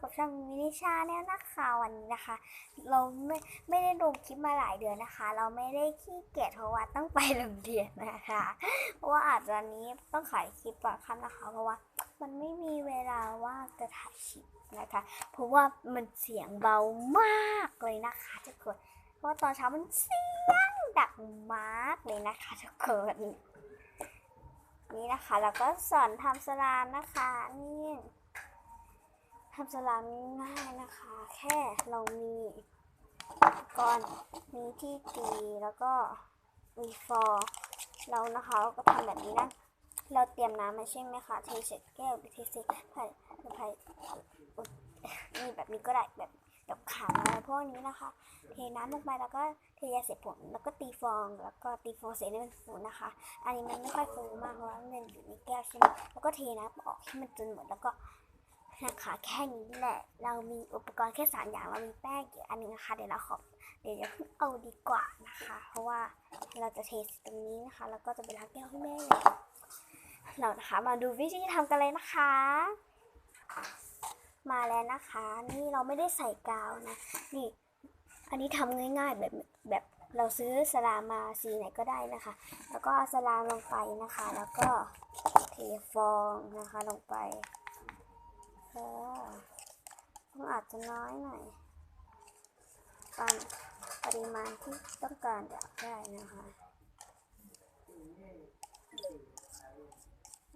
กับช่องมินิชาแนลนะคะวันนี้นะคะ เราไม่ไม่ได้ลงคลิปมาหลายเดือนนะคะ เราไม่ได้ขี้เกียจเพราะว่าต้องไปโรงเรียนนะคะเพราะว่าอาจจะนี้ต้องขายคลิปก่อนค่ำนะคะ เพราะว่ามันไม่มีเวลาว่างจะถ่ายคลิปนะคะ เพราะว่ามันเสียงเบามากเลยนะคะทุกคนเพราะว่าตอนเช้ามันเสียงดังมากเลยนะคะทุกคนนี่นะคะ แล้วก็สอนทำสลามนะคะนี่ ทำสลามง่ายนะคะ แค่เรามีกรณ์มีที่ตีแล้วก็มีฟอร์เรานะคะก็ทำแบบนี้นะเราเตรียมน้ำมาใช่ไหมคะเทใส่แก้วเทใส่ไผ่ไผ่นี่แบบนี้ก็ได้แบบแบบขังอะไรพวกนี้นะคะ เทน้ำลงไปแล้วก็เทยาเสร็จผลแล้วก็ตีฟองแล้วก็ตีฟองเสร็จให้มันฟูนะคะ อันนี้มันไม่ค่อยฟูมากเพราะว่ามันอยู่ในแก้วใช่ไหมแล้วก็เทน้ำออกให้มันจนหมดแล้วก็ นะคะแค่นี้แหละ เรามีอุปกรณ์แค่สามอย่างเรามีแป้งอีกอันนึงนะคะเดี๋ยวเราขอเดี๋ยวจะเอาดีกว่านะคะ เพราะว่าเราจะเทสตรงนี้นะคะ แล้วก็จะไปล้างแก้วให้แม่เลยเรานะคะ มาดูวิธีทำกันเลยนะคะ มาแล้วนะคะ นี่เราไม่ได้ใส่กาวนะนี่ อันนี้ทำง่าย ๆ แบบแบบเราซื้อสลามมาสีไหนก็ได้นะคะ แล้วก็สลามลงไปนะคะ แล้วก็เทฟองนะคะลงไป มันอาจจะน้อยหน่อยตามปริมาณที่ต้องการอยากได้นะคะ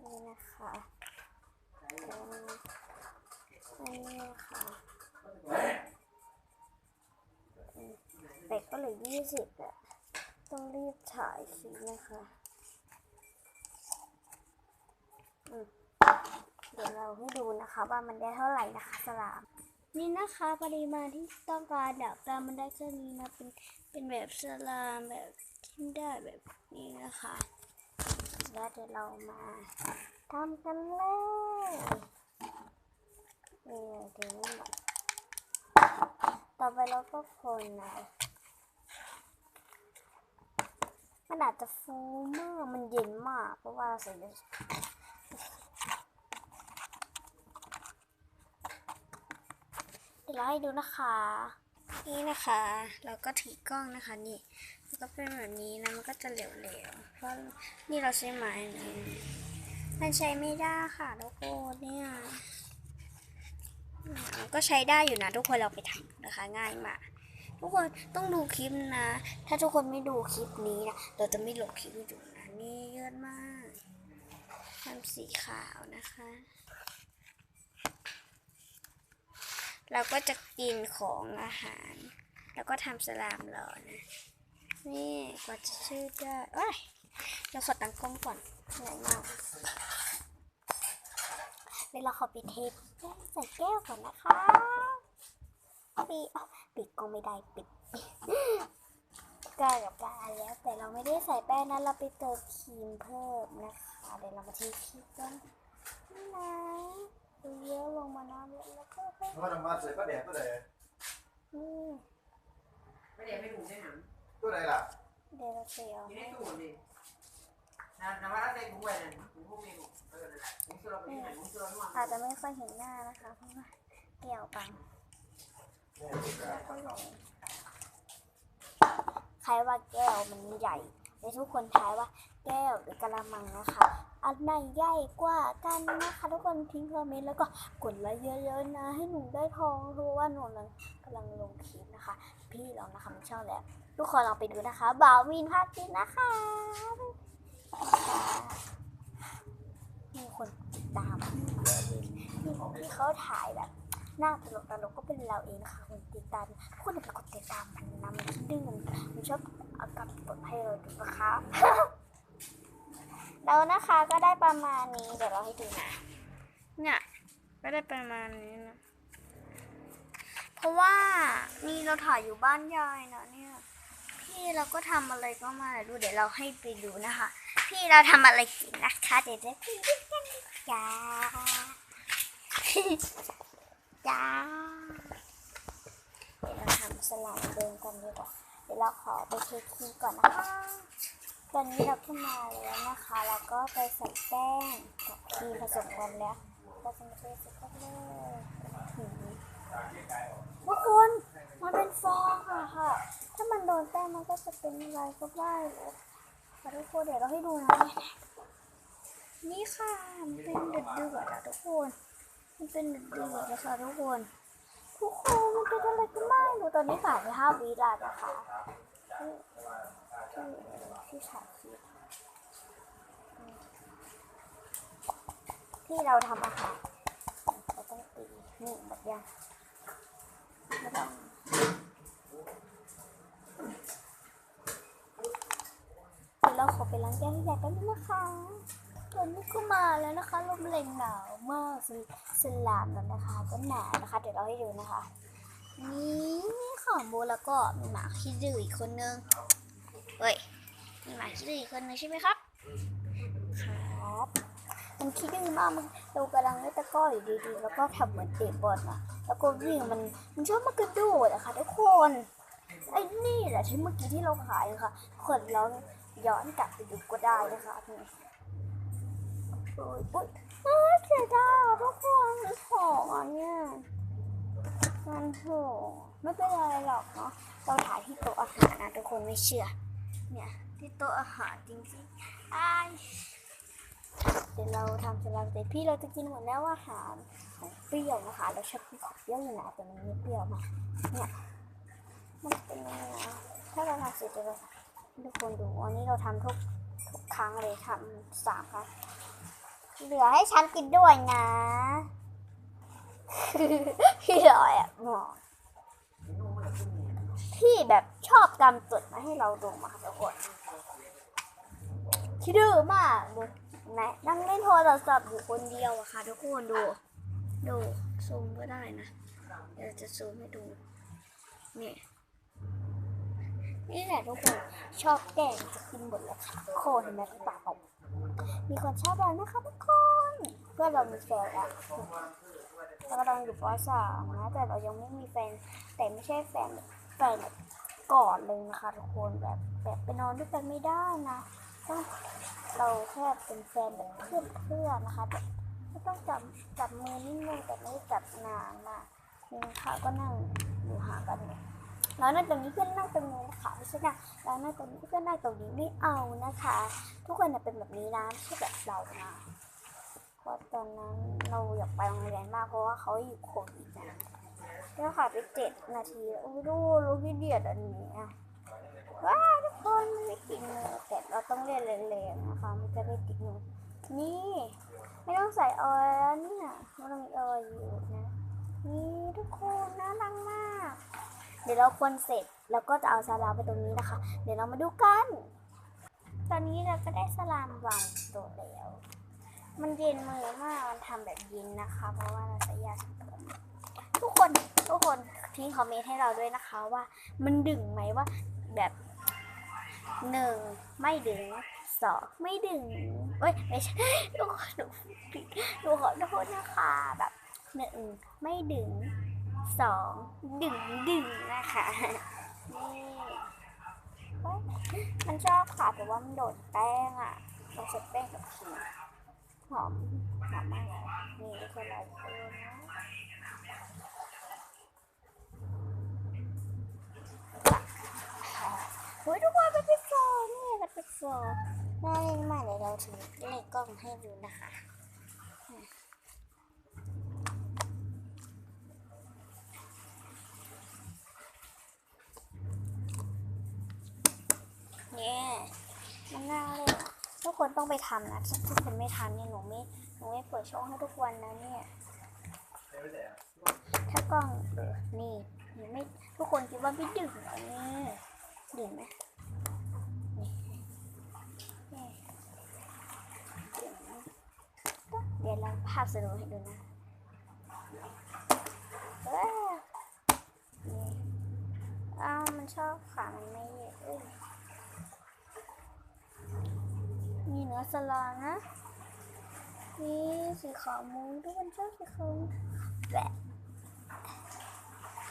นี่นะคะอันนี้นะคะเป็ดก็เหลือยี่สิบอะต้องรีบถ่ายคลิปนะคะเดี๋ยวเราให้ดูนะคะว่ามันได้เท่าไหร่นะคะสลาม นี่นะคะปริมาณที่ต้องการเดี๋ยวตามมันได้แค่นี้นะเป็นเป็นแบบสลามแบบที่ได้แบบนี้นะคะแล้วเดี๋ยวเรามาทำกันเลยนี่เดี๋ยวนี้ต่อไปเราก็คนนะมันอาจจะฟูมาก มันเย็นมาก เพราะว่าเราใส่ ดี๋ยวเราให้ดูนะคะ นี่นะคะ เราก็ถือกล้องนะคะนี่มันก็เป็นแบบนี้นะมันก็จะเหลวๆเพราะนี่เราใช้ไม้นี้มันใช้ไม่ได้ค่ะทุกคนเนี่ยก็ใช้ได้อยู่นะทุกคนเราไปทำนะคะ ง่ายมากทุกคนต้องดูคลิปนะ ถ้าทุกคนไม่ดูคลิปนี้นะเราจะไม่ลงคลิปให้ดูนะนี่เยอะมากทำสีขาวนะคะ เราก็จะกินของอาหาร แล้วก็ทำสลามรอนะ นี่กว่าจะชื่อได้เอ้ยเราขอตั้งกล้องก่อนเหนื่อยมากเดี๋ยวเราขอปิดเทปใส่แก้วก่อนนะคะปิดปิดก็ไม่ได้ปิดกล้กับได้แล้วแต่เราไม่ได้ใส่แป้งนะเราไปเติมครีมเพิ่มนะคะเดี๋ยวเรามาเทครีมกันนี่นะ เยอะลงมานะแล้วก็ nó nằm mặt rồi có đẹp có đẹp นี่ไม่ได้ไม่ถูกได้หนัง có đây là เดี๋ยวเราเสียวอยู่ในตู้ดินะนะว่าได้ถุงไว้นั่นถุงพวกนี้เออถุงเสื้อไปที่ไหนถุงเสื้อมั่งอาจจะไม่ค่อยเห็นหน้านะคะเพราะว่าแก้วบังแล้วก็ลงใครว่าแก้วมันใหญ่แต่ทุกคนทายว่าแก้วหรือกะละมังนะคะ อันไหนใหญ่กว่ากันนะคะทุกคนทิ้งคอมเมนต์แล้วก็กดไลค์เยอะๆนะ ให้หนูได้ทองรู้ว่าหนูนั้นกำลังลงคลิปนะคะ พี่ลองนะคะไม่ชอบแล้ว ทุกคนลองไปดูนะคะบ่าววินภาคกินนะคะ มีคนติดตามพี่เยอะเลยที่ที่เขาถ่ายแบบหน้าตลกตลกก็เป็นเราเองนะคะคนติดตามทุกคนอย่าไปกดติดตามมันนะมันดื้อมันมันชอบเอากลับกดให้เราดูนะคะ แล้วนะคะก็ได้ประมาณนี้ เดี๋ยวเราให้ดูนะเนี่ยก็ได้ประมาณนี้นะ เพราะว่านี่เราถ่ายอยู่บ้านยายนะเนี่ย พี่เราก็ทำอะไรก็มาดูเดี๋ยวเราให้ไปดูนะคะ พี่เราทำอะไรกินนะคะ เดี๋ยวจะไปดูกันจ้าจ้าเดี๋ยวเราทำสลัดเดินกันดีกว่าเดี๋ยวเราขอไปเทครีมก่อนนะคะ ตอนนี้เราขึ้นมาแล้วนะคะ แล้วก็ไปใส่แป้งกับครีมผสมกันแล้วเราจะมาเทสกันเลยทุกคนมันเป็นฟองค่ะค่ะ ถ้ามันโดนแป้งมันก็จะเป็นลายก็ได้แต่ทุกคนเดี๋ยวเราให้ดูนะ นี่ค่ะ มันเป็นเดือดเดือดทุกคน มันเป็นเดือดเดือดนะคะทุกคน ทุกคนมันเป็นอะไรก็ไม่ดูตอนนี้สายไปห้าวิแล้วนะคะ ที่ที่ที่ถ่ายคลิปที่เราทำอาหารเราต้องตีนี่แบบยังไม่ต้องเดี๋ยวเราขอไปล้างแก้วให้ยายแป๊บนึงนะคะตอนนี้ก็มาแล้วนะคะลมแรงหนาวมากสสลามแล้วนะคะก็หนาวนะคะ เดี๋ยวเราให้ดูนะคะ นี่ของโบแล้วก็มีหมาขี้ดื้ออีกคนนึงเฮ้ย มีหมาขี้ดื้ออีกคนนึงใช่ไหมครับ ครับมันขี้ดื้อมากมันเรากำลังเล่นตะก้ออยู่ดีๆ แล้วก็ทำเหมือนเตะบอลอะแล้วก็วิ่งมันมันชอบมากระโดดอะค่ะทุกคนไอ้นี่แหละที่เมื่อกี้ที่เราขายนะคะคนเราย้อนกลับไปดูก็ได้นะคะนี่โอ้ยอุ๊ยเอ้ยเสียดายทุกคนมันหอมอะเนี่ยมันโหไม่เป็นไรหรอกเนาะเราถ่ายที่โต๊ะอาหารนะทุกคนไม่เชื่อ เนี่ยที่โต๊ะอาหารจริงๆอ้เดี๋ยวเราทำสลัดเสร็จพี่เราจะกินหมดแล้วอาหารของเปรี้ยวนะคะ เราชอบกินของเปรี้ยวอยู่นะแต่มันไม่เปรี้ยวมากเนี่ยมันเป็นยังไงถ้าเราทำเสร็จจะทุกคนดูวันนี้เราทำทุกทุกครั้งเลยทำสามครั้งเหลือให้ฉันกินด้วยนะพี่ลอยอะหมอ พี่แบบชอบกำจดมาให้เราดูมาทุกคนคิดดื้อมากเลยไหนนั่งเล่นโทรศัพท์อยู่คนเดียวอะค่ะทุกคนดู ดูซูมก็ได้นะ เดี๋ยวจะซูมให้ดูเนี่ยนี่แหละทุกคนชอบแกงจะกินหมดเลยค่ะทุกคเห็นไหมกระเป๋ามีคนชอบเรานะคะทุกคน เพื่อเรามีแฟนอะเรากำลังอยู่ป .3 นะแต่เรายังไม่มีแฟนแต่ไม่ใช่แฟน แบบแฟนก่อนเลยนะคะทุกคนแบบแบบไปนอนด้วยกันไม่ได้นะต้องเราแค่เป็นแฟนแบบเพื่อนเพื่อนๆนะคะแบบไม่ต้องจับจับมือนิ่งๆแต่ไม่จับนานนะนี่นะคะก็นั่งอยู่หากันเนี่ยเรานั่งตรงนี้เพื่อนนั่งตรงนี้นะคะไม่ใช่นะเรานั่งตรงนี้เพื่อนนั่งตรงนี้ไม่เอานะคะ ทุกคนน่ะเป็นแบบนี้นะไม่ใช่แบบเรานะเพราะตอนนั้นเราอยากไปโรงเรียนมากเพราะว่าเขาอยู่โควิดนะ แล้วค่ะไปเจ็ดนาทีแล้วโอ้ยดูรู้พี่เดียดอันนี้อะว้าทุกคนไม่ติดมือแต่เราต้องเรียนแรงๆนะคะ มันจะได้ติดมือนี่ ไม่ต้องใส่ออยล์แล้วเนี่ยม่ต้องมีออยล์อยู่นะนี่ทุกคนน่ารักมาก เดี๋ยวเราคนเสร็จแล้วก็จะเอาสลามไปตรงนี้นะคะ เดี๋ยวเรามาดูกัน ตอนนี้เราก็ได้สลามวางตัวแล้ว มันเย็นมือมากมันทำแบบเย็นนะคะ เพราะว่าเราใช้ยาสระผม ทุกคนทุกคนทิ้งคอมเมนต์ให้เราด้วยนะคะว่ามันดึงไหมว่าแบบหนึ่งไม่ดึงสองไม่ดึงเอ้ยไม่ใช่ทุกคนหนูผิดหนูขอโทษนะคะแบบหนึ่งไม่ดึงสองดึงดึงนะคะนี่มันชอบค่ะแต่ว่ามันโดดแป้งอะเราใช้แป้งกับครีหอมหอมมากเลยนี่คนเราดูนะ เฮ้ยทุกคนเป็นพิซซ่านี่เป็นพิซซ่าน่าเล่นมากเลยเราถือเลขกล้องให้ดูนะคะเนี่ยมันน่าเล่นทุกคนต้องไปทำนะถ้าทุกคนไม่ทำเนี่ยหนูไม่หนูไม่เปิดช่องให้ทุกวันนะเนี่ยถ้ากล้องนี่หนูไม่ทุกคนคิดว่าพี่ดึงเหรอเนี่ย เดึงไหมนี่นี่ดึงนะเดี๋ยวเราภาพสโลว์ให้ดูนะเอ้ยนี่อ้าวมันชอบขามันไม่เยอะเอ้ยมีเนื้อสลานะนี่สีขาวมุ้งทุกคนชอบสีขาวมุ้งแบะ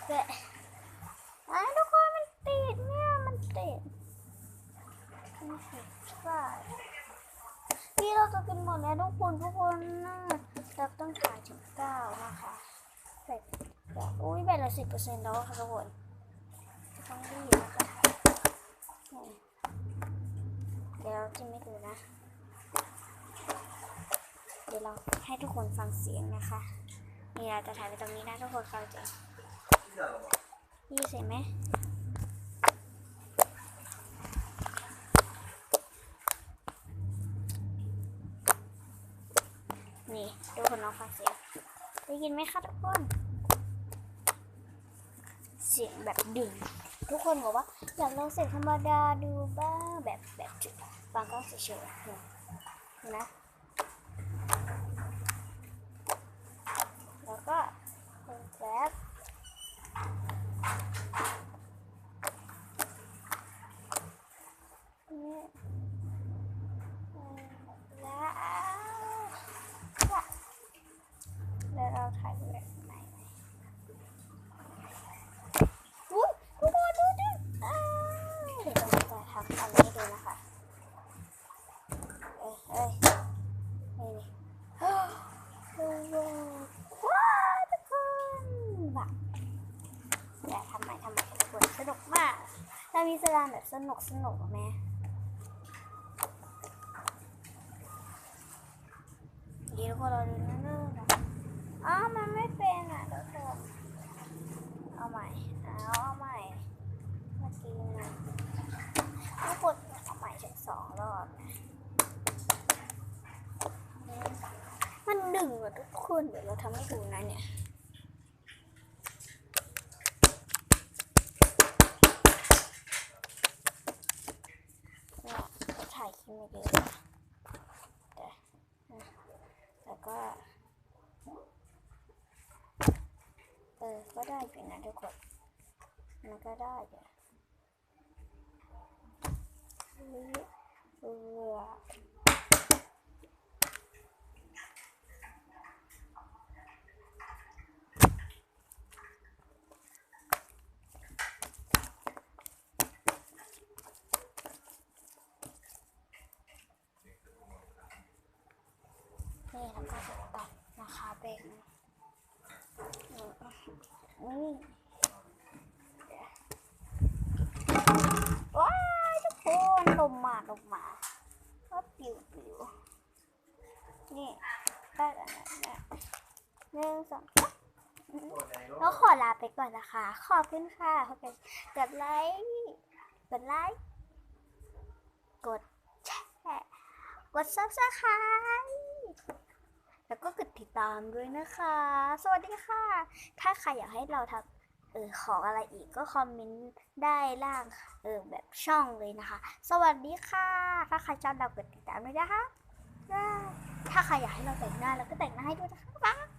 แบะไอ้ายทุกคนมันติดเนี่ย มันติดมันติด ใช่พี่เราจะกินหมดแล้วทุกคนทุกคนนะเราต้องถ่ายถึงเก้านะคะแบตแบอุ้ยแบตละสิบเปอร์เซ็นต์แล้วค่ะทุกคนจะต้องรีบนะคะดี๋ยวเราจะไม่ดูนะ เดี๋ยวเราให้ทุกคนฟังเสียงนะคะนี่เราจะถ่ายไปตรงนี้นะทุกคนฟังเสียงที่เดิมอะยี่เสียงไหมนี่ทุก คนลองฟังเสียงได้ยินไหมคะทุกคน เสียงแบบดึง ทุกคนบอกว่าอยากลองเสียงธรรมดาดูบ้างแบบแบบจุดฟังก็เฉยๆนะ แล้วก็เปิดแป๊บนี่เปิดแล้วแล้วเราถ่ายแบบไหนไหมอุ้ยทุกคนดูดิอ้าวเดี๋ยวเราจะทำอันนี้ดูนะคะ เอ้ยเอ้ยนี่นี่ โอ้โหว้าวทุกคนแบบอย่าทำใหม่ทำใหม่ทุกคนสนุกมาก เรามีสลามแบบสนุกสนุกไหมเดี๋ยวทุกคนเราดูนั่นนะอ้าวมันไม่เป็นอะทุกคนเอาใหม่เอาเอาใหม่เมื่อกี้นะทุกคนเอาใหม่ถึงสองรอบมันดึงอะทุกคนเดี๋ยวเราทำให้ดูนะเนี่ยเราถ่ายคลิปมาเยอะนะแต่นะแล้วก็ เออ ก็ได้อยู่นะทุกคน มันก็ได้อยู่เฮ้ยเอนี่แล้วก็จะตัดนะคะเป็น ว้ายทุกคนลมมาลมมาก็ปิวปิวนี่ได้แล้วนะหนึ่งสองแล้วขอลาไปก่อนนะคะ ขอบคุณค่ะขอบคุณกดไลค์กดไลค์กดแชร์กด subscribe แล้วก็กดติดตามด้วยนะคะ สวัสดีค่ะ ถ้าใครอยากให้เราทำเออของอะไรอีกก็คอมเมนต์ได้ล่างเออแบบช่องเลยนะคะ สวัสดีค่ะ ถ้าใครชอบเรากดติดตามด้วยนะคะถ้าใครอยากให้เราแต่งหน้าเราก็แต่งหน้าให้ด้วยนะคะบ๊า